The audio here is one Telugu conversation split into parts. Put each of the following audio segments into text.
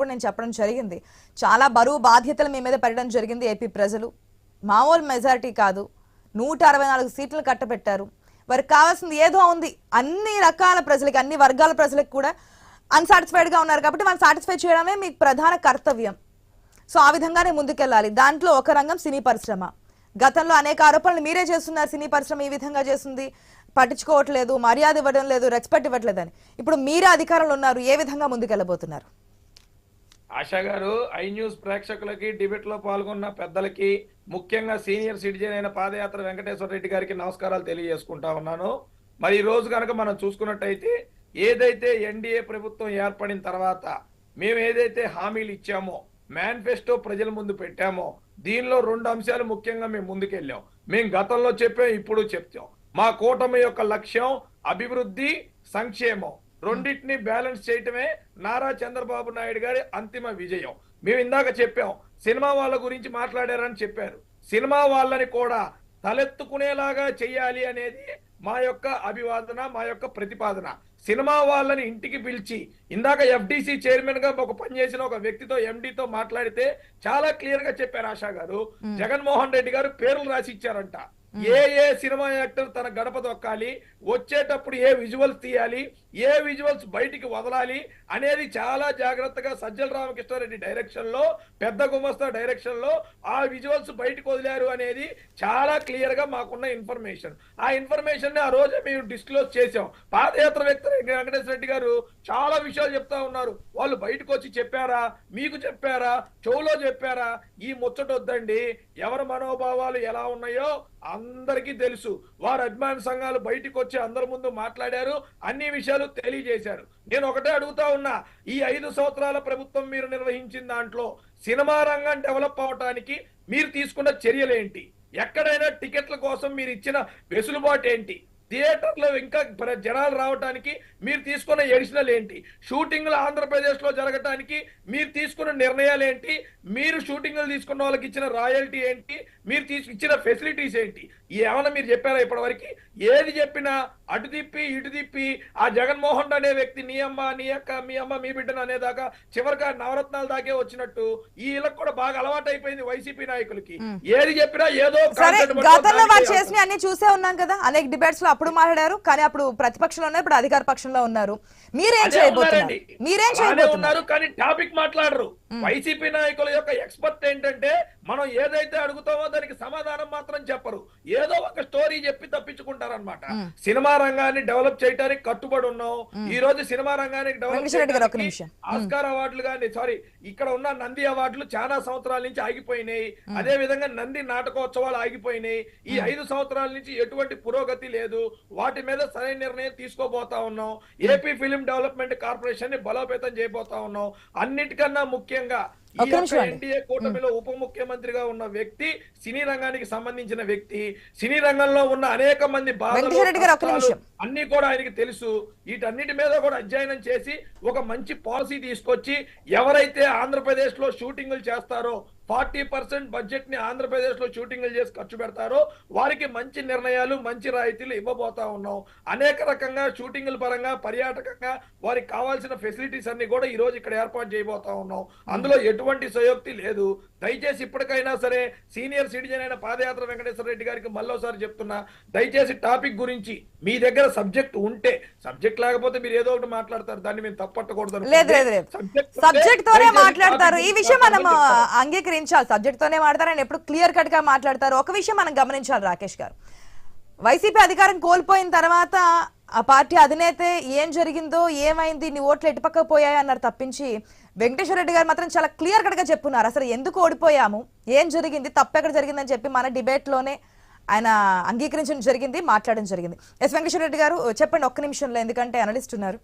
ఇప్పుడు నేను చెప్పడం జరిగింది. చాలా బరువు బాధ్యతలు మీ మీద పెట్టడం జరిగింది ఏపీ ప్రజలు. మామూలు మెజారిటీ కాదు. నూట అరవై నాలుగు సీట్లు కట్టబెట్టారు. వారికి కావాల్సింది ఏదో ఉంది. అన్ని రకాల ప్రజలకి అన్ని వర్గాల ప్రజలకు కూడా అన్సాటిస్ఫైడ్గా ఉన్నారు కాబట్టి వాళ్ళు సాటిస్ఫై చేయడమే మీకు ప్రధాన కర్తవ్యం. సో ఆ విధంగానే ముందుకెళ్ళాలి. దాంట్లో ఒక రంగం సినీ పరిశ్రమ. గతంలో అనేక ఆరోపణలు మీరే చేస్తున్నారు. సినీ పరిశ్రమ ఈ విధంగా చేస్తుంది. పట్టించుకోవట్లేదు మర్యాద ఇవ్వడం లేదు రెస్పెక్ట్ ఇవ్వట్లేదని. ఇప్పుడు మీరే అధికారంలో ఉన్నారు. ఏ విధంగా ముందుకెళ్ళబోతున్నారు? ఆశా గారు ఐ న్యూస్ ప్రేక్షకులకి డిబేట్లో పాల్గొన్న పెద్దలకి ముఖ్యంగా సీనియర్ సిటిజన్ అయిన పాదయాత్ర వెంకటేశ్వర రెడ్డి గారికి నమస్కారాలు తెలియజేసుకుంటా ఉన్నాను. మరి ఈ రోజు కనుక మనం చూసుకున్నట్టయితే ఏదైతే ఎన్డీఏ ప్రభుత్వం ఏర్పడిన తర్వాత మేము ఏదైతే హామీలు ఇచ్చామో మేనిఫెస్టో ప్రజల ముందు పెట్టామో దీనిలో రెండు అంశాలు ముఖ్యంగా మేము ముందుకెళ్ళాం. మేము గతంలో చెప్పాం ఇప్పుడు చెప్తాం. మా కూటమి యొక్క లక్ష్యం అభివృద్ధి సంక్షేమం. రెండింటిని బ్యాలెన్స్ చేయటమే నారా చంద్రబాబు నాయుడు గారి అంతిమ విజయం. మేము ఇందాక చెప్పాం సినిమా వాళ్ళ గురించి మాట్లాడారని చెప్పారు. సినిమా వాళ్ళని కూడా తలెత్తుకునేలాగా చెయ్యాలి అనేది మా యొక్క అభివాదన మా యొక్క ప్రతిపాదన. సినిమా వాళ్ళని ఇంటికి పిలిచి ఇందాక ఎఫ్డిసి చైర్మన్గా ఒక పని చేసిన ఒక వ్యక్తితో ఎండితో మాట్లాడితే చాలా క్లియర్గా చెప్పారు ఆశా గారు. జగన్మోహన్ రెడ్డి గారు పేర్లు రాసి ఇచ్చారంట. ఏ ఏ సినిమా యాక్టర్ తన గడప దొక్కాలి వచ్చేటప్పుడు ఏ విజువల్స్ తీయాలి ఏ విజువల్స్ బయటికి వదలాలి అనేది చాలా జాగ్రత్తగా సజ్జల రామకృష్ణారెడ్డి డైరెక్షన్లో పెద్ద గుమస్తా డైరెక్షన్లో ఆ విజువల్స్ బయటకు వదిలారు అనేది చాలా క్లియర్గా మాకున్న ఇన్ఫర్మేషన్. ఆ ఇన్ఫర్మేషన్ని ఆ రోజే మేము డిస్క్లోజ్ చేసాం పాదయాత్ర వ్యక్తి వెంకటేశ్వర రెడ్డి గారు చాలా విషయాలు చెప్తా ఉన్నారు. వాళ్ళు బయటకు వచ్చి చెప్పారా? మీకు చెప్పారా? చెవులో చెప్పారా? ఈ ముచ్చట వద్దండి ఎవరి మనోభావాలు ఎలా ఉన్నాయో అందరికీ తెలుసు. వారు అభిమాన సంఘాలు బయటికి వచ్చి అందరి ముందు మాట్లాడారు అన్ని విషయాలు తెలియజేశారు. నేను ఒకటే అడుగుతా ఉన్నా ఈ ఐదు సంవత్సరాల ప్రభుత్వం మీరు నిర్వహించిన దాంట్లో సినిమా రంగం డెవలప్ అవటానికి మీరు తీసుకున్న చర్యలేంటి ఎక్కడైనా టికెట్ల కోసం మీరు ఇచ్చిన వెసులుబాటు ఏంటి? థియేటర్లో ఇంకా ప్ర- జనాలు రావడానికి మీరు తీసుకున్న ఎడిషనల్ ఏంటి? షూటింగ్లు ఆంధ్రప్రదేశ్లో జరగటానికి మీరు తీసుకున్న నిర్ణయాలు ఏంటి? మీరు షూటింగ్లు తీసుకున్న వాళ్ళకి ఇచ్చిన రాయల్టీ ఏంటి? మీరు తీసు ఇచ్చిన ఫెసిలిటీస్ ఏంటి? ఏమైనా మీరు చెప్పారా ఇప్పటివరకు? ఏది చెప్పినా అటు తిప్పి ఇటు తిప్పి ఆ జగన్మోహన్ అనే వ్యక్తి నీ అమ్మ నీ అక్క మీ అమ్మ మీ బిడ్డను అనేదాకా చివరికి ఆ నవరత్నాల దాకే వచ్చినట్టు ఈ ఇళ్ళకు కూడా బాగా అలవాటు అయిపోయింది వైసీపీ నాయకులకి. ఏది చెప్పినా ఏదో గతంలో వాళ్ళు. చేసిన అన్ని చూసే ఉన్నాం కదా. అనేక డిబేట్స్లో అప్పుడు మాట్లాడారు కానీ అప్పుడు ప్రతిపక్షంలో ఉన్నారు ఇప్పుడు అధికార పక్షంలో ఉన్నారు. మీరేం చేయబోతున్నారు. మీరేం చేయబోతున్నారు? కానీ టాపిక్ మాట్లాడరు. వైసీపీ నాయకుల యొక్క ఎక్స్పర్ట్ ఏంటంటే మనం ఏదైతే అడుగుతామో దానికి సమాధానం మాత్రం చెప్పరు. ఏదో ఒక స్టోరీ చెప్పి తప్పించుకుంటారన్నమాట. సినిమా రంగాన్ని డెవలప్ చేయడానికి కట్టుబడి ఉన్నాం. ఈ రోజు సినిమా రంగానికి డెవలప్ చేయడానికి. ఆస్కార్ అవార్డులు కానీ సారీ ఇక్కడ ఉన్న నంది అవార్డులు చాలా సంవత్సరాల నుంచి ఆగిపోయినాయి. అదే విధంగా నంది నాటకోత్సవాలు ఆగిపోయినాయి. ఈ ఐదు సంవత్సరాల నుంచి ఎటువంటి పురోగతి లేదు. వాటి మీద సరైన నిర్ణయం తీసుకోబోతా ఉన్నాం. ఏపీ ఫిలిం డెవలప్మెంట్ కార్పొరేషన్ని బలోపేతం చేయబోతా ఉన్నాం. అన్నిటికన్నా ముఖ్యంగా ఈ ఒక్క నిమిషం యొక్క అండి. ఎన్డీఏ కూటమిలో ఉప ముఖ్యమంత్రిగా ఉన్న వ్యక్తి సినీ రంగానికి సంబంధించిన వ్యక్తి సినీ రంగంలో ఉన్న అనేక మంది బాధలు. అన్ని కూడా ఆయనకి తెలుసు. వీటన్నిటి మీద కూడా అధ్యయనం చేసి ఒక మంచి పాలసీ తీసుకొచ్చి ఎవరైతే ఆంధ్రప్రదేశ్లో షూటింగ్లు చేస్తారో ఫార్టీ పర్సెంట్ బడ్జెట్ని ఆంధ్రప్రదేశ్లో షూటింగ్లు చేసి ఖర్చు పెడతారో వారికి మంచి నిర్ణయాలు మంచి రాయితీలు ఇవ్వబోతా ఉన్నాం. అనేక రకంగా షూటింగ్ల పరంగా పర్యాటకంగా వారికి కావాల్సిన ఫెసిలిటీస్ అన్ని కూడా ఈ రోజు ఇక్కడ ఏర్పాటు చేయబోతా ఉన్నాం. అందులో ఎటువంటి సయోక్తి లేదు. దయచేసి ఇప్పటికైనా సరే సీనియర్ సిటిజన్ అయిన పాదయాత్ర వెంకటేశ్వర రెడ్డి గారికి మళ్ళోసారి చెప్తున్నా దయచేసి టాపిక్ గురించి మీ దగ్గర సబ్జెక్ట్ ఉంటే సబ్జెక్ట్ లేకపోతే మీరు ఏదో ఒకటి మాట్లాడతారు దాన్ని మేము తప్పట్టకూడదు. లేదు లేదు సబ్జెక్ట్ తోనే మాట్లాడతారు. ఈ విషయం మనం. అంగీకరించాలి. సబ్జెక్ట్ తోనే మాట్లాడతారు. ఆయన ఎప్పుడు క్లియర్ కట్గా మాట్లాడతారు. ఒక విషయం మనం గమనించాలి రాకేష్ గారు. వైసీపీ అధికారం కోల్పోయిన తర్వాత ఆ పార్టీ అధినేత ఏం జరిగిందో ఏమైంది నీ ఓట్లు ఎటుపక్క పోయాయి అన్నారు తప్పించి వెంకటేశ్వర రెడ్డి గారు మాత్రం చాలా క్లియర్ కట్గా చెప్పున్నారు. అసలు ఎందుకు ఓడిపోయాము? ఏం జరిగింది? తప్పు ఎక్కడ జరిగిందని చెప్పి మన డిబేట్లోనే ఆయన అంగీకరించడం జరిగింది మాట్లాడడం జరిగింది. ఎస్ వెంకటేశ్వర రెడ్డి గారు చెప్పండి ఒక్క నిమిషంలో ఎందుకంటే అనలిస్ట్ ఉన్నారు.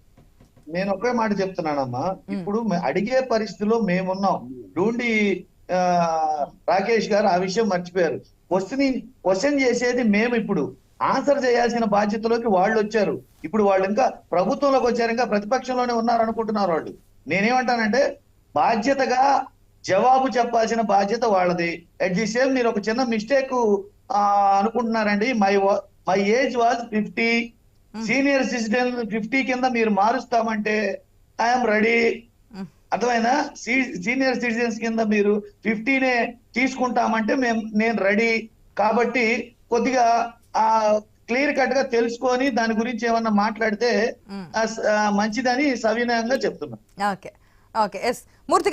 నేను ఒకే మాట చెప్తున్నానమ్మా. ఇప్పుడు అడిగే పరిస్థితిలో మేమున్నాం. డూండి రాకేష్ గారు ఆ విషయం మర్చిపోయారు. క్వశ్చన్ క్వశ్చన్ చేసేది మేము ఇప్పుడు. ఆన్సర్ చేయాల్సిన బాధ్యతలోకి వాళ్ళు వచ్చారు. ఇప్పుడు వాళ్ళు ఇంకా ప్రభుత్వంలోకి వచ్చారు ఇంకా ప్రతిపక్షంలోనే ఉన్నారు అనుకుంటున్నారు వాళ్ళు. నేనేమంటానంటే బాధ్యతగా జవాబు చెప్పాల్సిన బాధ్యత వాళ్ళది. అట్ ది సేమ్ మీరు ఒక చిన్న మిస్టేక్ అనుకుంటున్నారండి. My my age was fifty senior citizen fifty కింద మీరు మారుస్తామంటే ఐఎమ్ రెడీ అర్థమైనా సీనియర్ సిటిజన్స్ కింద మీరు ఫిఫ్టీనే తీసుకుంటామంటే మేము నేను రెడీ కాబట్టి కొద్దిగా ఆ క్లియర్ కట్గా తెలుసుకొని దాని గురించి ఏమన్నా మాట్లాడితే మంచిదని సవినయంగా చెప్తున్నా. ఓకే. ఓకే. ఎస్. మూర్తి